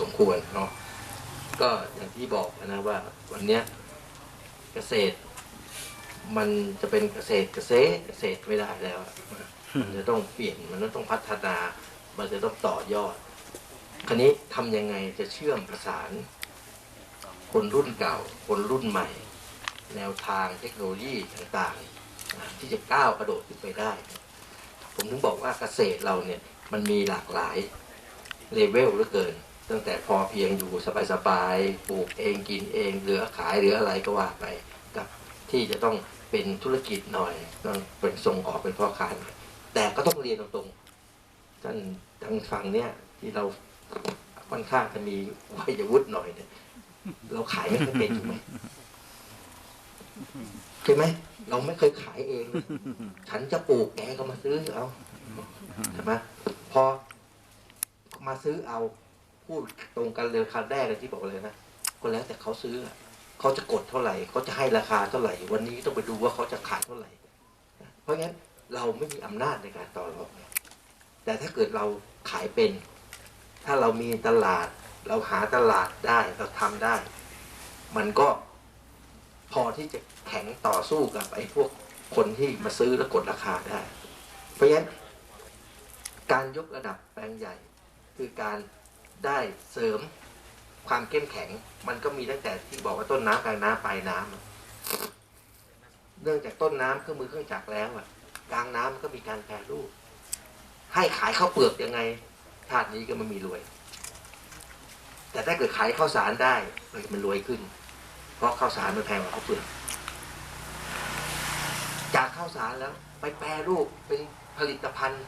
สมควรเนาะก็อย่างที่บอกนะว่าวันเนี้ยเกษตร มันจะเป็นเกษตรเกษตรเกษตรไม่ได้แล้วมันจะต้องเปลี่ยนมันต้องพัฒนา มันจะต้องต่อยอด คราวนี้ทำยังไงจะเชื่อมประสาน คนรุ่นเก่า คนรุ่นใหม่ แนวทางเทคโนโลยีต่างๆ ที่จะก้าวกระโดดขึ้นไปได้ ผมถึงบอกว่าเกษตรเราเนี่ยมันมีหลากหลายเลเวลเหลือเกิน ตั้งแต่พอเพียงอยู่สบายๆปลูกเองกินเองเหลือขายเหลืออะไรก็ว่าไปกับที่จะต้องเป็นธุรกิจหน่อยต้องเป็นส่งออกเป็นพ่อค้าแต่ก็ต้องเรียนตรงๆท่านทางฝั่งเนี่ยที่เราค่อนข้างจะมีวัยวุฒิหน่อยเนี่ยเราขายไม่ค่อยเป็นใช่ไหมใช่ไหมเราไม่เคยขายเอง ฉันจะปลูกแกก็มาซื้อเอาใช่ไหมพอมาซื้อเอา พูดตรงกันเลยราคาแรกเลยที่บอกเลยนะก็แล้วแต่เขาซื้อเขาจะกดเท่าไหร่เขาจะให้ราคาเท่าไหร่ วันนี้ต้องไปดูว่าเขาจะขายเท่าไหร่ เพราะงั้นเราไม่มีอำนาจในการต่อรองแต่ถ้าเกิดเราขายเป็น ถ้าเรามีตลาด เราหาตลาดได้เราทำได้ มันก็พอที่จะแข็งต่อสู้กับไอ้พวกคนที่มาซื้อแล้วกดราคาได้ เพราะฉะนั้นการยกระดับแปลงใหญ่คือการ ได้เสริมความเข้มแข็ง มันก็มีตั้งแต่ที่บอกว่าต้นน้ำกลางน้ำปลายน้ำเนื่องจากต้นน้ำเครื่องมือเครื่องจักรแล้วอะกลางน้ำมันก็มีการแปรรูป ให้ขายข้าวเปลือกยังไงชาตินี้ก็ไม่มีรวย แต่ถ้าเกิดขายข้าวสารได้มันรวยขึ้น เพราะข้าวสารมันแพงกว่าข้าวเปลือกจากข้าวสารแล้ว ไปแปรรูปเป็นผลิตภัณฑ์